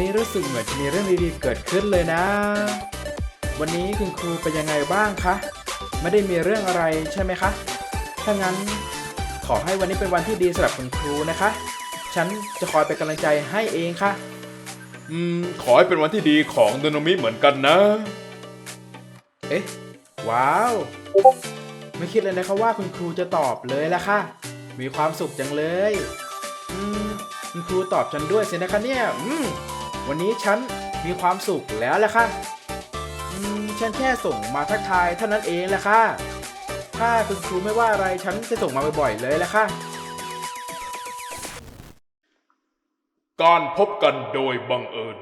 อืมวันนี้รู้สึกเหมือนจะมีเรื่องดีๆเกิดขึ้นเลยนะ วันนี้คุณครูเป็นยังไงบ้างคะ ไม่ได้มีเรื่องอะไรใช่ไหมคะ ถ้างั้นขอให้วันนี้เป็นวันที่ดีสำหรับคุณครูนะคะ ฉันจะคอยเป็นกำลังใจให้เองค่ะ อืม ขอให้เป็นวันที่ดีของโดโนมิเหมือนกันนะ เอ๊ะ ว้าว ไม่คิดเลยนะคะว่าคุณครูจะตอบเลยละค่ะ มีความสุขจังเลย อืมคุณครูตอบฉันด้วยสินะคะเนี่ย อืม วันนี้ฉันมีความสุขแล้วละค่ะอืมฉันแค่ส่งมาทักทายเท่านั้นเองแหละค่ะ ถ้าคุณครูไม่ว่าอะไรฉันจะส่งมาบ่อยๆเลยละค่ะ การพบกันโดยบังเอิญ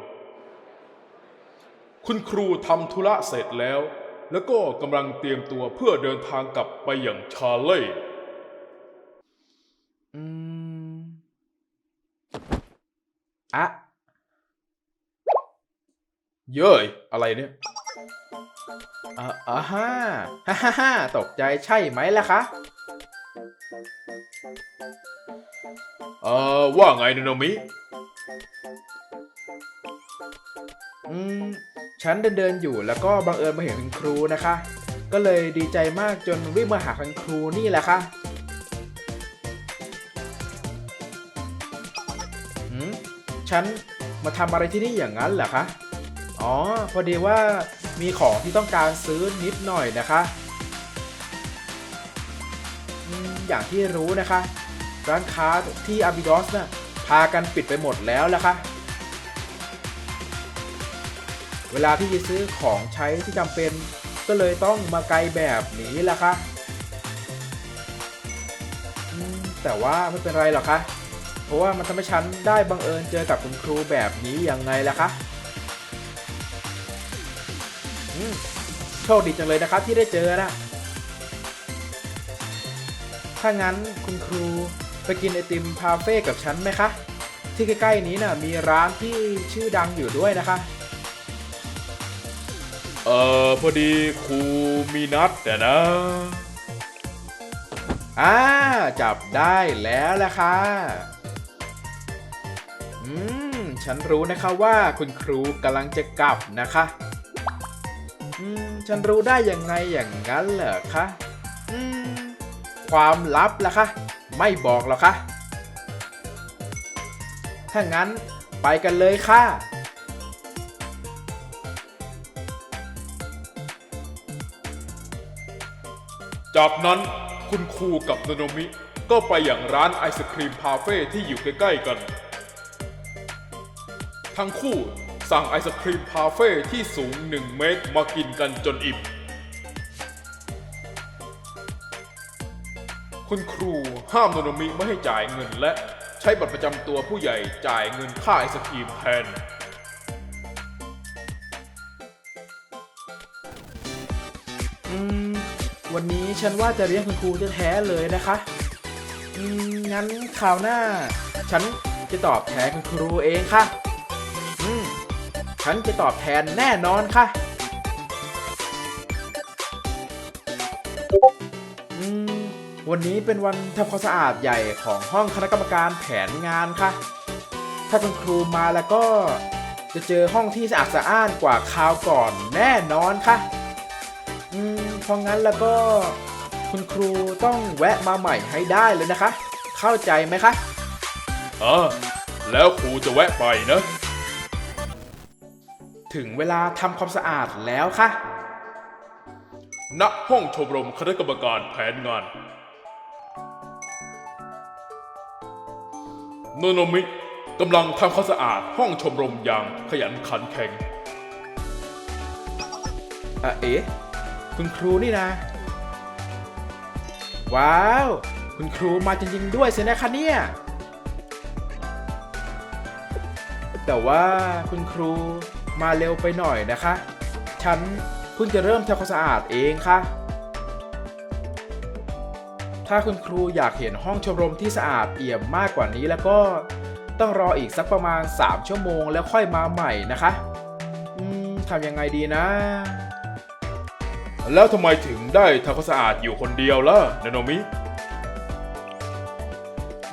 คุณครูทำธุระเสร็จแล้ว แล้วก็กำลังเตรียมตัวเพื่อเดินทางกลับไปอย่างชาเล่อืมอะ เย้ยอะไรเนี่ยอ่าอ่าฮ่าฮ่าฮ่าฮ่าตกใจใช่ไหมล่ะคะเอ่อว่าไงโดโนมิ อืม ฉันเดินเดินๆอยู่แล้วก็บังเอิญมาเห็นคุณครูนะคะ ก็เลยดีใจมากจนวิ่งมาหาคุณครูนี่แหละค่ะหืมฉันมาทำอะไรที่นี่อย่างนั้นเหรอคะ อ๋อ พอดีว่ามีของที่ต้องการซื้อนิดหน่อยนะคะอืมอย่างที่รู้นะคะ ร้านค้าที่อาบิดอสน่ะพากันปิดไปหมดแล้วละค่ะเวลาที่จะซื้อของใช้ที่จำเป็น ก็เลยต้องมาไกลแบบนี้ล่ะคะอืมแต่ว่าไม่เป็นไรหรอกคะ เพราะว่ามันทำให้ฉันได้บังเอิญเจอกับคุณครูแบบนี้ยังไงล่ะคะ โชคดีจังเลยนะครับที่ได้เจอนะถ้างั้นคุณครูไปกินไอติมพาเฟ่กับฉันไหมคะ ที่ใกล้ๆนี้น่ะมีร้านที่ชื่อดังอยู่ด้วยนะคะ เอ่อพอดีครูมีนัดแต่นะอ่าจับได้แล้วแหละค่ะ อืม ฉันรู้นะคะว่าคุณครูกำลังจะกลับนะคะ อืม ฉันรู้ได้ยังไงอย่างนั้นเหรอคะ อืม ความลับล่ะคะ ไม่บอกหรอกคะ ถ้างั้นไปกันเลยค่ะจากนั้นคุณครูกับโดโนมิ ก็ไปอย่างร้านไอศครีมพาเฟ่ที่อยู่ใกล้ ๆ กัน ทั้งคู่ สั่งไอศครีมพาเฟ่ที่สูง 1 เมตรมากินกันจนอิ่ม คุณครูห้ามโดโนมิไม่ให้จ่ายเงินและใช้บัตรประจำตัวผู้ใหญ่จ่ายเงินค่าไอศครีมแทนอืม วันนี้ฉันว่าจะเรียกคุณครูแท้ๆเลยนะคะ อืม งั้นคราวหน้า ฉันจะตอบแทนคุณครูเองค่ะ ฉันจะตอบแทนแน่นอนค่ะอืมวันนี้เป็นวันทำความสะอาดใหญ่ของห้องคณะกรรมการแผนงานค่ะ ถ้าคุณครูมาแล้วก็จะเจอห้องที่สะอาดสะอ้านกว่าคราวก่อนแน่นอนค่ะ อืมเพราะงั้นแล้วก็คุณครูต้องแวะมาใหม่ให้ได้เลยนะคะ เข้าใจไหมคะ อ่าแล้วครูจะแวะไปนะ ถึงเวลาทำความสะอาดแล้วค่ะ ณ ห้องชมรมคณะกรรมการแผนงานโนโนมิกำลังทำความสะอาดห้องชมรมอย่างขยันขันแข็งอะเอ๊ะคุณครูนี่นะ ว้าว คุณครูมาจริงๆด้วยสินะคะเนี่ย แต่ว่าคุณครู มาเร็วไปหน่อยนะคะ ฉันเพิ่งจะเริ่มทำความสะอาดเองค่ะ ถ้าคุณครูอยากเห็นห้องชมรมที่สะอาดเอี่ยมมากกว่านี้แล้วก็ต้องรออีกสักประมาณ 3 ชั่วโมงแล้วค่อยมาใหม่นะคะ อืมทำยังไงดีนะ แล้วทำไมถึงได้ทำความสะอาดอยู่คนเดียวล่ะโนโนมิ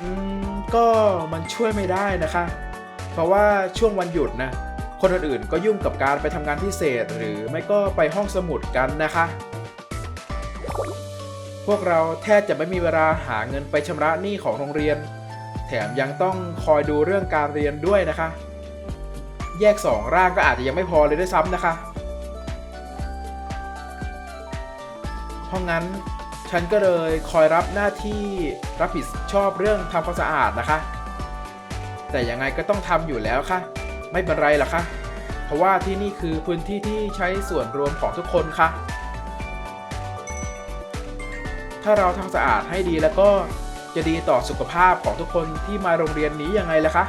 อืม ก็มันช่วยไม่ได้นะคะ เพราะว่าช่วงวันหยุดนะ คนอื่นๆก็ยุ่งกับการไปทำงานพิเศษ หรือไม่ก็ไปห้องสมุดกันนะคะ พวกเราแทบจะไม่มีเวลาหาเงินไปชำระหนี้ของโรงเรียน แถมยังต้องคอยดูเรื่องการเรียนด้วยนะคะ แยกสองร่างก็อาจจะยังไม่พอเลยด้วยซ้ำนะคะ เพราะงั้นฉันก็เลยคอยรับหน้าที่รับผิดชอบเรื่องทำความสะอาดนะคะ แต่ยังไงก็ต้องทำอยู่แล้วค่ะ ไม่เป็นไรหรอกคะ เพราะว่าที่นี่คือพื้นที่ที่ใช้ส่วนรวมของทุกคนค่ะ ถ้าเราทำสะอาดให้ดีแล้วก็จะดีต่อสุขภาพของทุกคนที่มาโรงเรียนนี้ยังไงล่ะคะ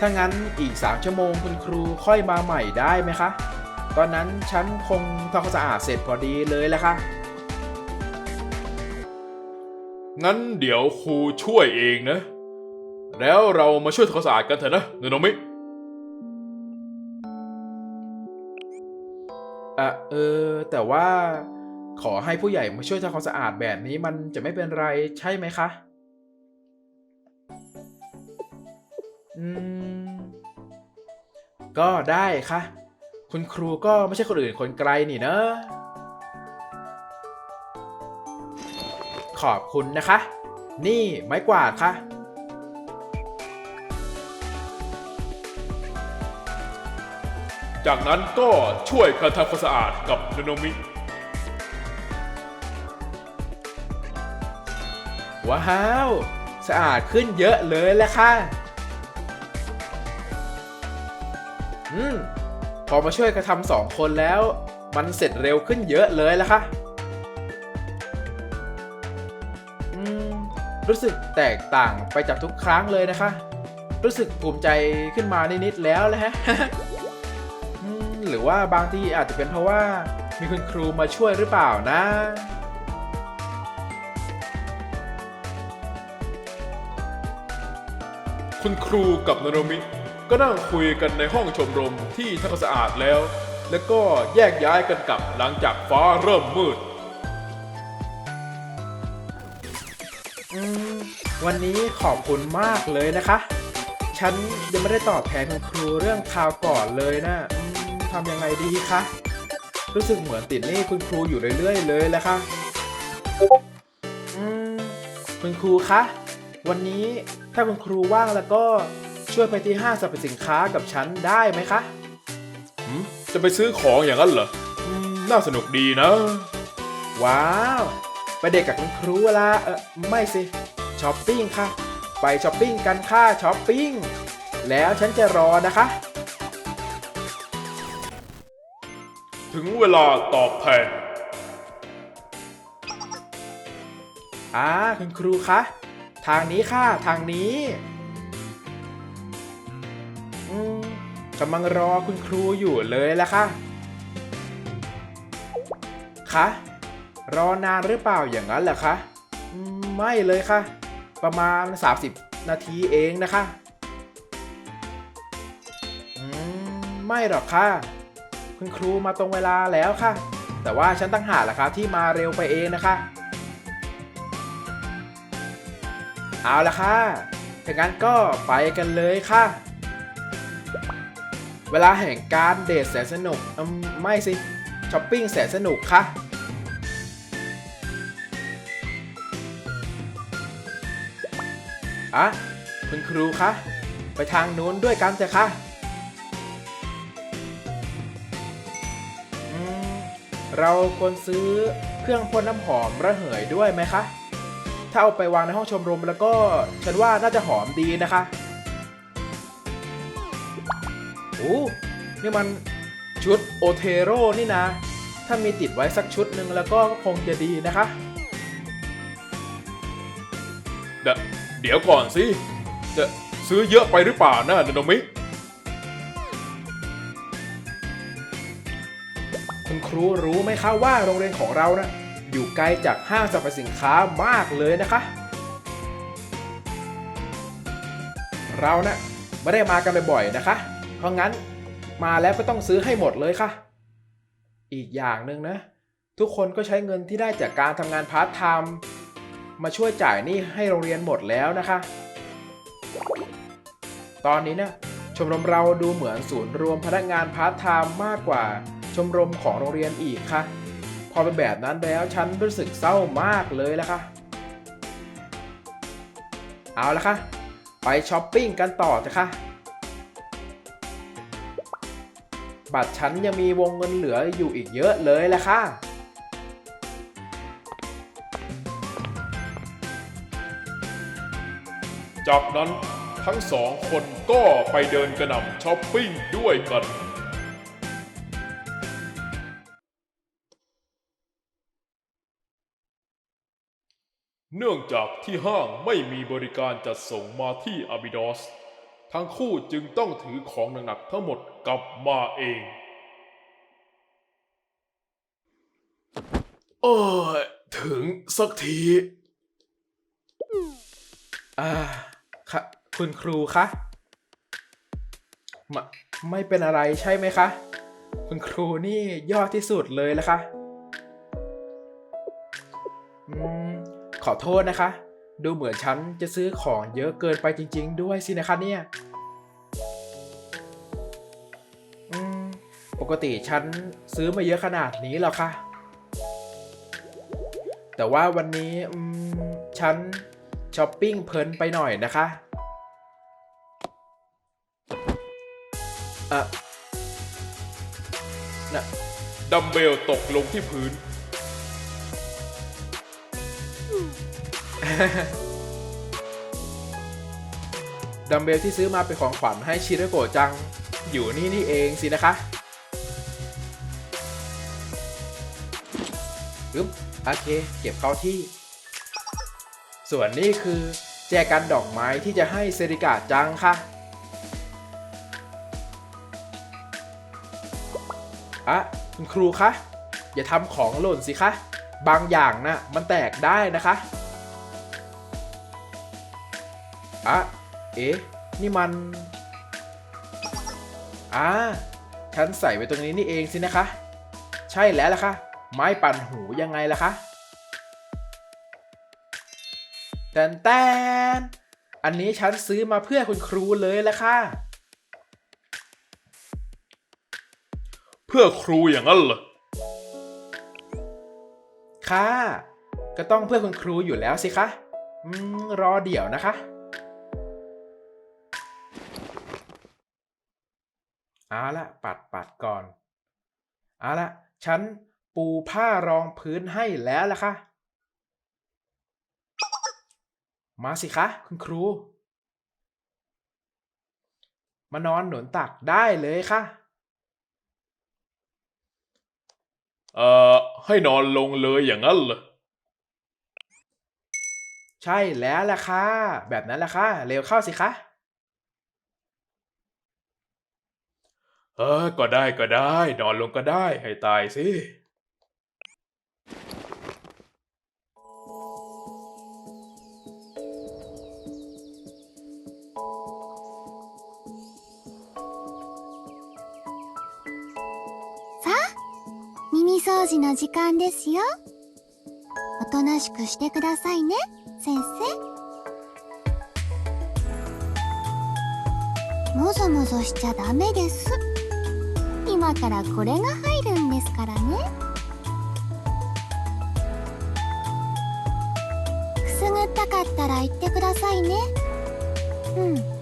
ถ้างั้นอีก 3 ชั่วโมงคุณครูค่อยมาใหม่ได้ไหมคะ ตอนนั้นฉันคงทำความสะอาดเสร็จพอดีเลยแหละค่ะ งั้นเดี๋ยวครูช่วยเองนะ แล้วเรามาช่วยทำความสะอาดกันเถอะนะโนโนมิอะเออ แต่ว่าขอให้ผู้ใหญ่มาช่วยทำความสะอาดแบบนี้มันจะไม่เป็นไรใช่ไหมคะ อืม ก็ได้ค่ะ คุณครูก็ไม่ใช่คนอื่นคนไกลนี่เนอะขอบคุณนะคะ นี่ไม้กวาดค่ะ จากนั้นก็ช่วยกันทำความสะอาดกับโนโนมิ ว้าว สะอาดขึ้นเยอะเลยแหละค่ะ อืม พอมาช่วยกระทำสองคนแล้ว มันเสร็จเร็วขึ้นเยอะเลยละค่ะ อืม รู้สึกแตกต่างไปจากทุกครั้งเลยนะคะ รู้สึกภูมิใจขึ้นมานิดๆแล้วแหละฮะ รือว่าบางทีอาจจะเป็นเพราะว่ามีคุณครูมาช่วยหรือเปล่านะ คุณครูกับโนโนมิ ก็นั่งคุยกันในห้องชมรมที่ทำความสะอาดแล้ว แล้วก็แยกย้ายกันกลับหลังจากฟ้าเริ่มมืดอืมวันนี้ขอบคุณมากเลยนะคะ ฉันยังไม่ได้ตอบแทนคุณครูเรื่องคราวก่อนเลยนะอืม ทำยังไงดีคะ รู้สึกเหมือนติดหนี้คุณครูอยู่เรื่อยๆเลยแหละค่ะอืมคุณครูคะ วันนี้ถ้าคุณครูว่างแล้วก็ช่วยไปที่ห้างสรรพสินค้ากับฉันได้ไหมคะหืมจะไปซื้อของอย่างนั้นเหรออืมน่าสนุกดีนะ ว้าว ไปเด็กกับคุณครูเวลาเออไม่สิช้อปปิ้งค่ะ ไปช้อปปิ้งกันค่ะช้อปปิ้ง แล้วฉันจะรอนะคะ ถึงเวลาตอบแทนอ่าคุณครูคะ ทางนี้ค่ะ ทางนี้ อืมกำลังรอคุณครูอยู่เลยละค่ะ คะ รอนานหรือเปล่าอย่างนั้นเหรอคะไม่เลยค่ะ ประมาณ 30 นาทีเองนะคะ อืม ไม่หรอกค่ะ คุณครูมาตรงเวลาแล้วค่ะ แต่ว่าฉันตั้งหากล่ะคะที่มาเร็วไปเองนะคะ เอาละค่ะถ้างั้นก็ไปกันเลยค่ะ เวลาแห่งการเดทแสนสนุกมไม่สิช้อปปิ้งแสนสนุกค่ะอะคุณครูคะ ไปทางนู้นด้วยกันเถอะค่ะ เราควรซื้อเครื่องพ่นน้ำหอมระเหยด้วยไหมคะ ถ้าเอาไปวางในห้องชมรมแล้วก็ฉันว่าน่าจะหอมดีนะคะโอ้นี่มันชุดโอเทโร่นี่นะ ถ้ามีติดไว้สักชุดหนึ่งแล้วก็คงจะดีนะคะ เดเดี๋ยวก่อนสิ จะซื้อเยอะไปหรือเปล่านะนนมิ คุณครูรู้ไหมคะว่าโรงเรียนของเรานะอยู่ไกลจากห้างสรรพสินค้ามากเลยนะคะ เรานะ่ะไม่ได้มากันบ่อยๆนะคะ เพราะงั้นมาแล้วก็ต้องซื้อให้หมดเลยค่ะ อีกอย่างหนึ่งนะ ทุกคนก็ใช้เงินที่ได้จากการทำงานพาร์ทไทม์มาช่วยจ่ายหนี้ให้โรงเรียนหมดแล้วนะคะ ตอนนี้นี่ยชมรมเราดูเหมือนศูนย์รวมพนักงานพาร์ทไทม์มากกว่า ชมรมของโรงเรียนอีกค่ะ พอเป็นแบบนั้นแล้วฉันรู้สึกเศร้ามากเลยละค่ะ เอาละค่ะ ไปช้อปปิ้งกันต่อเถอะค่ะ บัตรฉันยังมีวงเงินเหลืออยู่อีกเยอะเลยละค่ะจากนั้นทั้งสองคนก็ไปเดินกระหน่ำช้อปปิ้งด้วยกัน เนื่องจากที่ห้างไม่มีบริการจัดส่งมาที่อาบิดอส ทั้งคู่จึงต้องถือของหนักๆทั้งหมดกลับมาเองโอ้ยถึงสักที อ่าค่ะคุณครูคะไมไม่เป็นอะไรใช่ไหมคะ คุณครูนี่ยอดที่สุดเลยละคะอืม อโทษนะคะ ดูเหมือนฉันจะซื้อของเยอะเกินไปจริง ๆ ด้วยสินะคะเนี่ยปกติฉันซื้อมาเยอะขนาดนี้หรอคะแต่ว่าวันนี้ฉันช้อปปิ้งเพลินไปหน่อยนะคะเอะน่ะดัมเบลตกลงที่พื้น ดัมเบลที่ซื้อมาเป็นของขวัญให้ชิโรโกะจัง อยู่นี่นี่เองสินะคะอึ๊บโอเค เก็บเข้าที่ ส่วนนี้คือ แจกันดอกไม้ที่จะให้เซริกาจังค่ะอะคุณครูคะ อย่าทำของหล่นสิคะ บางอย่างนะ่ะมันแตกได้นะคะอะเอ๊ะ นี่มันอ่าฉันใส่ไว้ตรงนี้นี่เองสินะคะ ใช่แล้วล่ะค่ะ ไม้ปั่นหูยังไงล่ะคะแตนแตนอันนี้ฉันซื้อมาเพื่อคุณครูเลยละค่ะ เพื่อครูอย่างนั้นเหรอ ค่ะ ก็ต้องเพื่อคุณครูอยู่แล้วสิคะอืมรอเดี๋ยวนะคะ เอาละปัดปัดก่อน เอาละฉันปูผ้ารองพื้นให้แล้วล่ะค่ะ มาสิคะ คุณครู มานอนหนุนตักได้เลยค่ะ เอ่อ ให้นอนลงเลยอย่างนั้นเหรอ ใช่แล้วล่ะค่ะ แบบนั้นล่ะค่ะ เร็วเข้าสิคะ เออ ก็ได้ก็ได้ นอนลงก็ได้ ให้ตายสิ 掃除の時間ですよ。おとなしくしてくださいね、先生。もぞもぞしちゃダメです。今からこれが入るんですからね。くすぐったかったら言ってくださいね。うん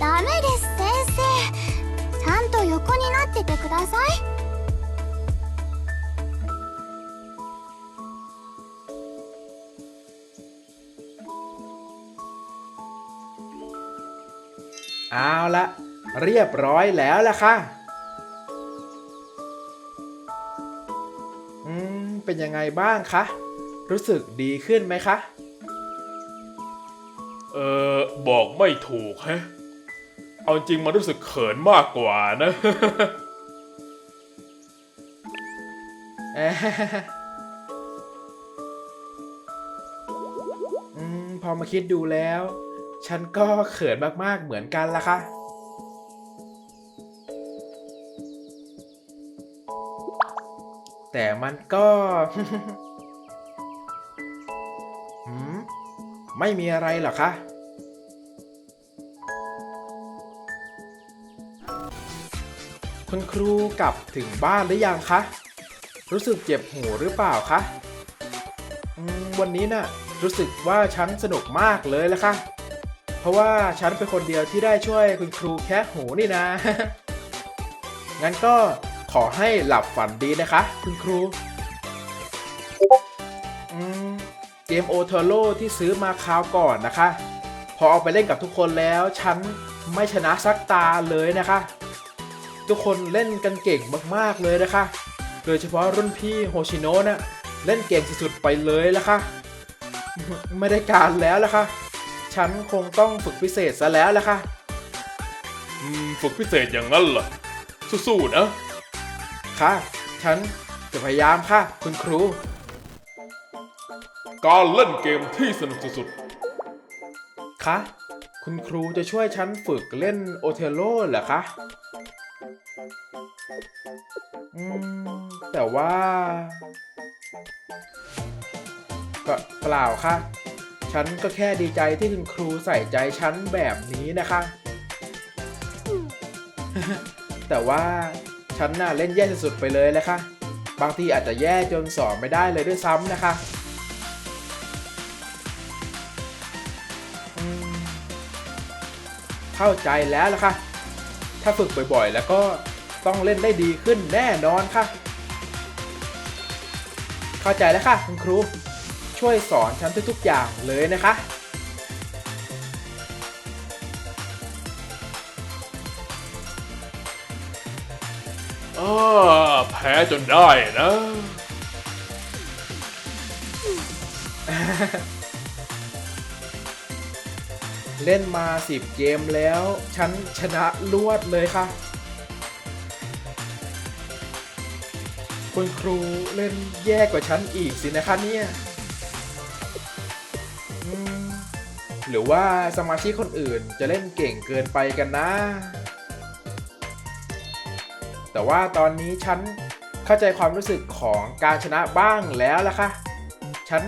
ダメです先生ちゃんと横になっててくださいเอาละเรียบร้อยแล้วล่ะค่ะ อืม เป็นยังไงบ้างคะ รู้สึกดีขึ้นไหมคะ เออ บอกไม่ถูกแฮะ เอาจริงมันรู้สึกเขินมากกว่านะ อืม พอมาคิดดูแล้ว ฉันก็เขินมากๆเหมือนกันล่ะค่ะ แต่มันก็ หืม ไม่มีอะไรหรอคะ คุณครูกลับถึงบ้านหรือยังคะ รู้สึกเจ็บหูหรือเปล่าคะ วันนี้น่ะรู้สึกว่าฉันสนุกมากเลยละคะ เพราะว่าฉันเป็นคนเดียวที่ได้ช่วยคุณครูแคะหูนี่นะ งั้นก็ขอให้หลับฝันดีนะคะ คุณครูเกมโอเทโ o ที่ซื้อมาคราวก่อนนะคะ พอเอาไปเล่นกับทุกคนแล้วฉันไม่ชนะสักตาเลยนะคะ ทุกคนเล่นกันเก่งมากๆเลยนะคะ โดยเฉพาะรุ่นพี่โฮชิโนะนะเล่นเก่งสุดๆไปเลยละค่ะไม่ได้การแล้วละค่ะฉันคงต้องฝึกพิเศษซะแล้วละค่ะอืมฝึกพิเศษอย่างนั้นเหรอสู้ๆนะค่ะฉันจะพยายามค่ะ คุณครู การเล่นเกมที่สนุกสุดคะ คุณครูจะช่วยฉันฝึกเล่นโอเทโ o เหรอคะ อืม แต่ว่าก็เปล่าค่ะ ฉันก็แค่ดีใจที่คุณครูใส่ใจฉันแบบนี้นะคะ แต่ว่าฉันน่ะเล่นแย่สุดๆไปเลยแหละค่ะ บางทีอาจจะแย่จนสอนไม่ได้เลยด้วยซ้ำนะคะเข้าใจแล้วล่ะค่ะ ถ้าฝึกบ่อยๆ แล้วก็ ต้องเล่นได้ดีขึ้นแน่นอนค่ะ เข้าใจแล้วค่ะคุณครู ช่วยสอนฉันทุกๆอย่างเลยนะคะๆอ่าแพ้จนได้นะ เล่นมา10เกมแล้ว ฉันชนะรวดเลยค่ะ คุณครูเล่นแย่กว่าฉันอีกสินะคะเนี่ยหรือว่าสมาชิกคนอื่นจะเล่นเก่งเกินไปกันนะ แต่ว่าตอนนี้ฉันเข้าใจความรู้สึกของการชนะบ้างแล้วล่ะค่ะ ฉัน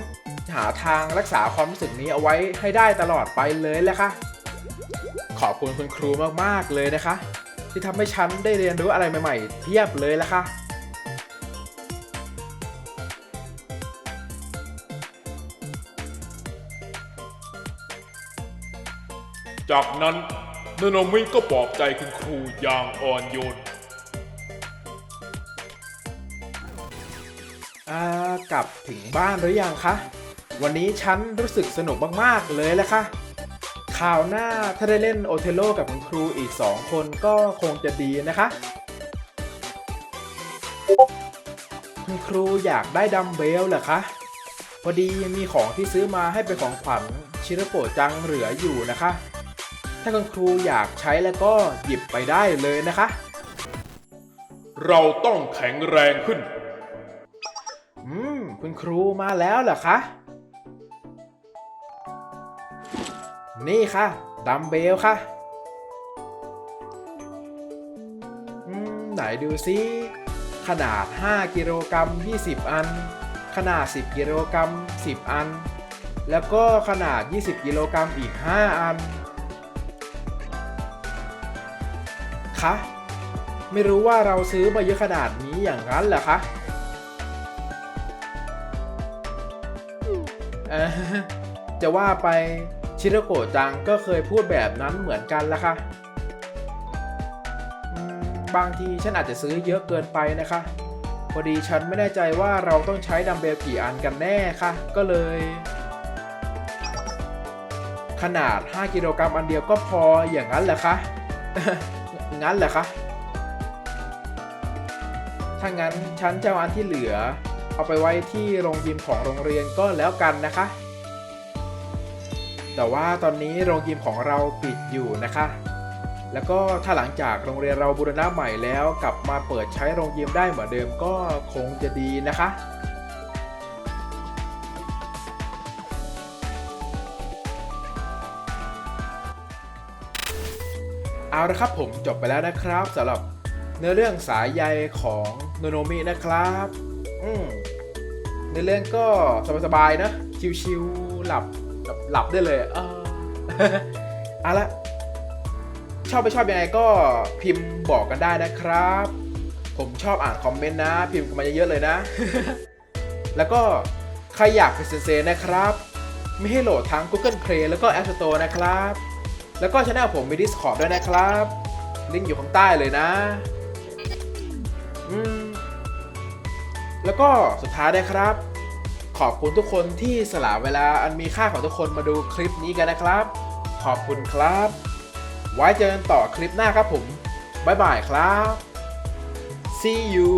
หาทางรักษาความรู้สึกนี้เอาไว้ให้ได้ตลอดไปเลยแหละค่ะ ขอบคุณคุณครูมากๆเลยนะคะ ที่ทำให้ฉันได้เรียนรู้อะไรใหม่ๆ เพียบเลยละค่ะ จากนั้นนาโนมิก็ปลอบใจคุณครูอย่างอ่อนโยน อ่ากลับถึงบ้านหรือยังคะ วันนี้ฉันรู้สึกสนุกมากๆเลยแหละค่ะข่าวหน้าถ้าได้เล่นโอเทโ o กับคุณครูอีก 2 คนก็คงจะดีนะคะ คุณครูอยากได้ดัมเบลเหรอคะ พอดีมีของที่ซื้อมาให้เป็นของขวัญชิรโกะจังเหลืออยู่นะคะ ถ้าคุณครูอยากใช้แล้วก็หยิบไปได้เลยนะคะ เราต้องแข็งแรงขึ้น อืม คุณครูมาแล้วเหรอคะ นี่ค่ะ ดัมเบลค่ะ อืม ไหนดูซิ ขนาด 5 กิโลกรัม 20 อัน ขนาด 10 กิโลกรัม 10 อัน แล้วก็ขนาด 20 กิโลกรัมอีก 5 อัน คะ ไม่รู้ว่าเราซื้อมาเยอะขนาดนี้อย่างนั้นเหรอคะจะว่าไปชิโรโกะจังก็เคยพูดแบบนั้นเหมือนกันละค่ะบางทีฉันอาจจะซื้อเยอะเกินไปนะคะ พอดีฉันไม่แน่ใจว่าเราต้องใช้ดัมเบลกี่อันกันแน่ค่ะ ก็เลย ขนาด 5 กิโลกรัมอันเดียวก็พออย่างนั้นเหรอคะ งั้นเหรอคะ ถ้างั้นฉันจะเอาอันที่เหลือ เอาไปไว้ที่โรงยิมของโรงเรียนก็แล้วกันนะคะ แต่ว่าตอนนี้โรงยิมของเราปิดอยู่นะคะ แล้วก็ถ้าหลังจากโรงเรียนเราบูรณะใหม่แล้วกลับมาเปิดใช้โรงยิมได้เหมือนเดิมก็คงจะดีนะคะ เอาละครับผมจบไปแล้วนะครับสำหรับเนื้อเรื่องสายใยของโนโนมินะครับอืมเนื้อเรื่องก็สบายๆนะชิวๆหลับแบบหลับได้เลยเออเอาละชอบไปชอบยังไงก็พิมพ์บอกกันได้นะครับ ผมชอบอ่านคอมเมนต์นะ พิมพ์กันมาเยอะๆเลยนะ แล้วก็ใครอยากเป็นเซนเซนะครับ ไม่ให้โหลดทั้ง Google Play แล้วก็ App Store นะครับ แล้วก็ช anel ผมมี Discord ด้วยนะครับ ลิงก์อยู่ข้างใต้เลยนะอืมแล้วก็สุดท้ายนะครับ ขอบคุณทุกคนที่สละเวลาอันมีค่าของทุกคนมาดูคลิปนี้กันนะครับ ขอบคุณครับ ไว้เจอกันต่อคลิปหน้าครับผมบ๊ายบายครับ see you